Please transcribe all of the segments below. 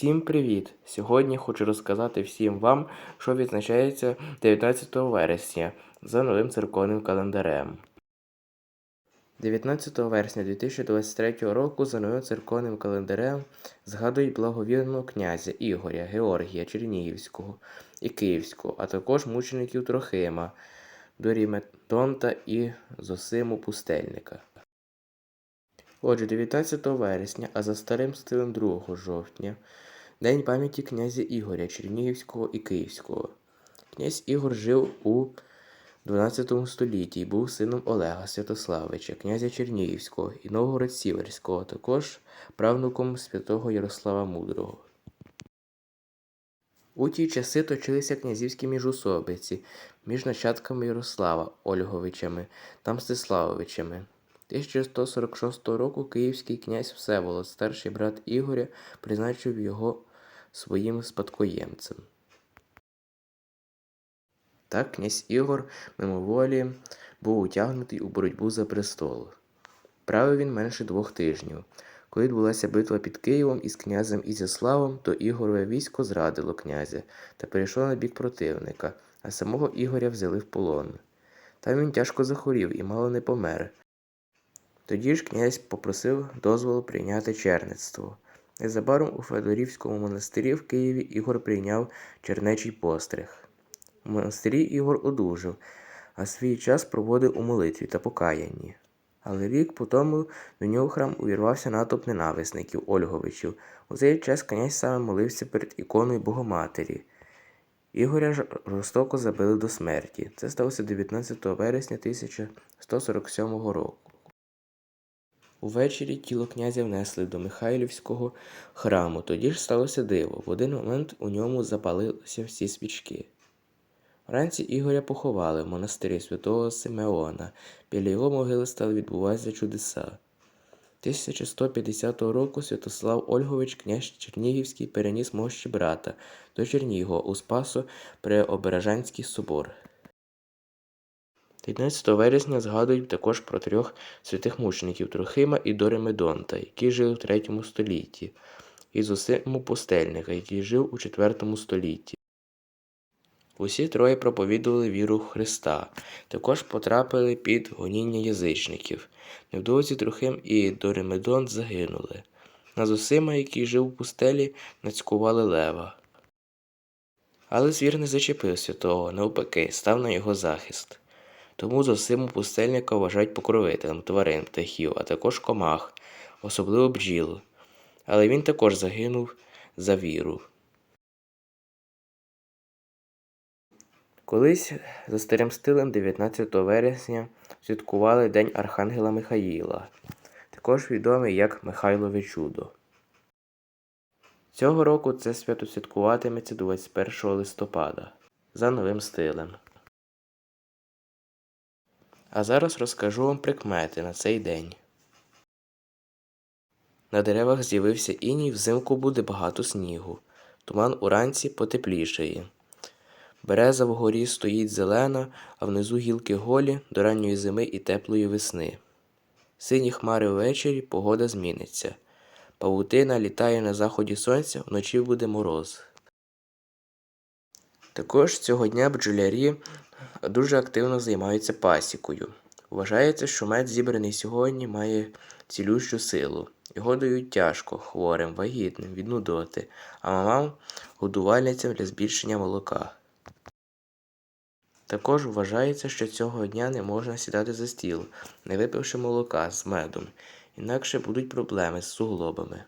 Всім привіт! Сьогодні хочу розказати всім вам, що відзначається 19 вересня за новим церковним календарем. 19 вересня 2023 року за новим церковним календарем згадують благовірного князя Ігоря, Георгія Чернігівського і Київського, а також мучеників Трохима, Дорімедонта і Зосиму Пустельника. Отже, 19 вересня, а за старим стилем 2 жовтня, День пам'яті князя Ігоря Чернігівського і Київського. Князь Ігор жив у 12 столітті і був сином Олега Святославича, князя Чернігівського і Новгород Сіверського, також правнуком святого Ярослава Мудрого. У ті часи точилися князівські міжусобиці між нащадками Ярослава Ольговичами та Мстиславовичами. 1146 року київський князь Всеволод, старший брат Ігоря, призначив його своїм спадкоємцем. Так князь Ігор мимоволі був утягнутий у боротьбу за престол. Правив він менше двох тижнів. Коли відбулася битва під Києвом із князем Ізяславом, то Ігорове військо зрадило князя та перейшло на бік противника, а самого Ігоря взяли в полон. Там він тяжко захворів і мало не помер. Тоді ж князь попросив дозволу прийняти черництво. Незабаром у Федорівському монастирі в Києві Ігор прийняв чернечий постриг. У монастирі Ігор одужав, а свій час проводив у молитві та покаянні. Але рік по тому до нього храм увірвався натовп ненависників Ольговичів. У цей час князь саме молився перед іконою Богоматері. Ігоря жорстоко забили до смерті. Це сталося 19 вересня 1147 року. Увечері тіло князя внесли до Михайлівського храму. Тоді ж сталося диво. В один момент у ньому запалилися всі свічки. Вранці Ігоря поховали в монастирі святого Симеона. Біля його могили стали відбуватися чудеса. 1150 року Святослав Ольгович, князь Чернігівський, переніс мощі брата до Чернігова у Спасо Преображенський собор. 19 вересня згадують також про трьох святих мучеників Трохима і Доримедонта, які жили в 3 столітті, і Зосиму Пустельника, який жив у 4 столітті. Усі троє проповідували віру в Христа, також потрапили під гоніння язичників. Невдовзі Трохим і Доримедонт загинули. На Зосима, який жив у пустелі, нацькували лева. Але звір не зачепив святого, навпаки, став на його захист. Тому Зосиму пустельника вважають покровителем тварин, птахів, а також комах, особливо бджіл. Але він також загинув за віру. Колись за старим стилем 19 вересня святкували День Архангела Михаїла, також відомий як Михайлове чудо. Цього року це свято святкуватиметься 21 листопада за новим стилем. А зараз розкажу вам прикмети на цей день. На деревах з'явився іній, взимку буде багато снігу. Туман уранці потеплішає. Береза вгорі стоїть зелена, а внизу гілки голі до ранньої зими і теплої весни. Сині хмари ввечері погода зміниться. Павутина літає на заході сонця, вночі буде мороз. Також цього дня бджолярі дуже активно займаються пасікою. Вважається, що мед, зібраний сьогодні, має цілющу силу. Його дають тяжко, хворим, вагітним, від нудоти, а мамам годувальницям для збільшення молока. Також вважається, що цього дня не можна сідати за стіл, не випивши молока з медом, інакше будуть проблеми з суглобами.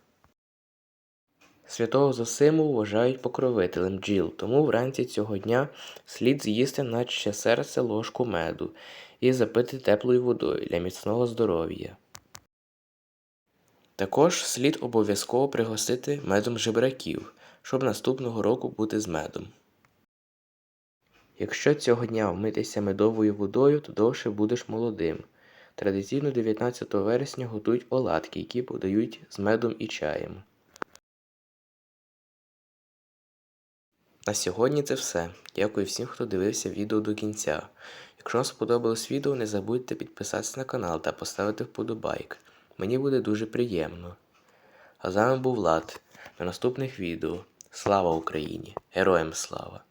Святого Зосиму вважають покровителем бджіл, тому вранці цього дня слід з'їсти наче серце ложку меду і запити теплою водою для міцного здоров'я. Також слід обов'язково пригостити медом жебраків, щоб наступного року бути з медом. Якщо цього дня вмитися медовою водою, то довше будеш молодим. Традиційно 19 вересня готують оладки, які подають з медом і чаєм. На сьогодні це все. Дякую всім, хто дивився відео до кінця. Якщо вам сподобалось відео, не забудьте підписатися на канал та поставити вподобайк. Мені буде дуже приємно. А з вами був Влад. до наступних відео. Слава Україні! Героям слава!